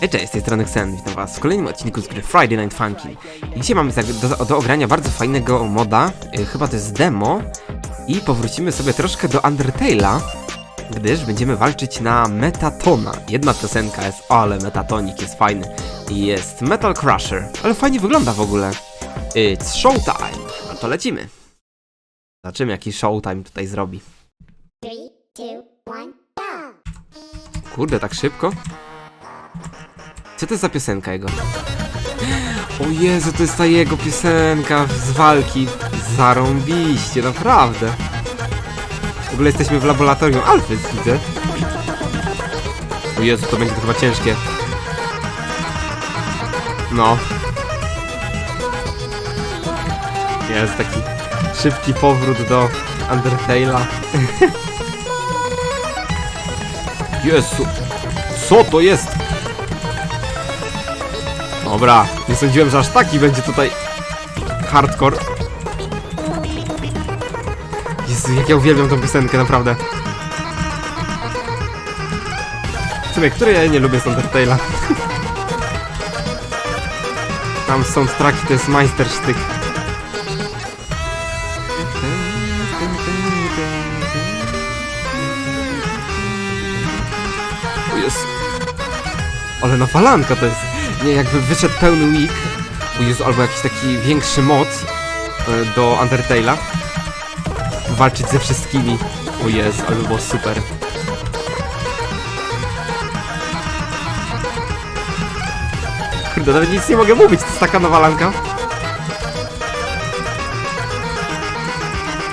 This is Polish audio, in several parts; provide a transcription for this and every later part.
Hej, cześć, z tej strony Xen, witam was w kolejnym odcinku z gry Friday Night Funkin'. I dzisiaj mamy do, do ogrania bardzo fajnego moda, y, chyba to jest demo, i powrócimy sobie troszkę do Undertale'a, gdyż będziemy walczyć na Metatona. Jedna piosenka jest, ale Metatonik jest fajny, i jest Metal Crusher, ale fajnie wygląda w ogóle. It's showtime, no to lecimy. Zobaczymy jaki showtime tutaj zrobi. Three, two, one, go! Kurde, tak szybko? Co to jest za piosenka jego? O Jezu, to jest ta jego piosenka z walki. Zarąbiście, naprawdę. W ogóle jesteśmy w laboratorium Alfy, widzę. O Jezu, to będzie to chyba ciężkie. No. Jest taki szybki powrót do Undertale'a. Jezu, co to jest? Dobra, nie sądziłem, że aż taki będzie tutaj hardcore. Jezu, jak ja uwielbiam tą piosenkę, naprawdę. W sumie, które ja nie lubię z Undertale'a. Tam soundtracki to jest majstersztyk. O. Ale nawalanka to jest. Jakby wyszedł pełny Jezu, albo jakiś taki większy moc e, do Undertale'a. Walczyć ze wszystkimi. O Jezu, ale by było super. Kurde, nawet nic nie mogę mówić, to jest taka nawalanka.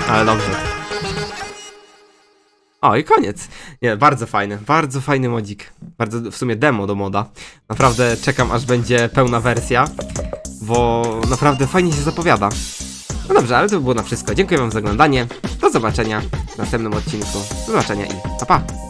Ale dobrze. O, i koniec. Nie, bardzo fajny, bardzo fajny modzik. Bardzo w sumie demo do moda. Naprawdę czekam aż będzie pełna wersja, bo naprawdę fajnie się zapowiada. No dobrze, ale to by było na wszystko. Dziękuję wam za oglądanie. Do zobaczenia w następnym odcinku. Do zobaczenia i pa pa!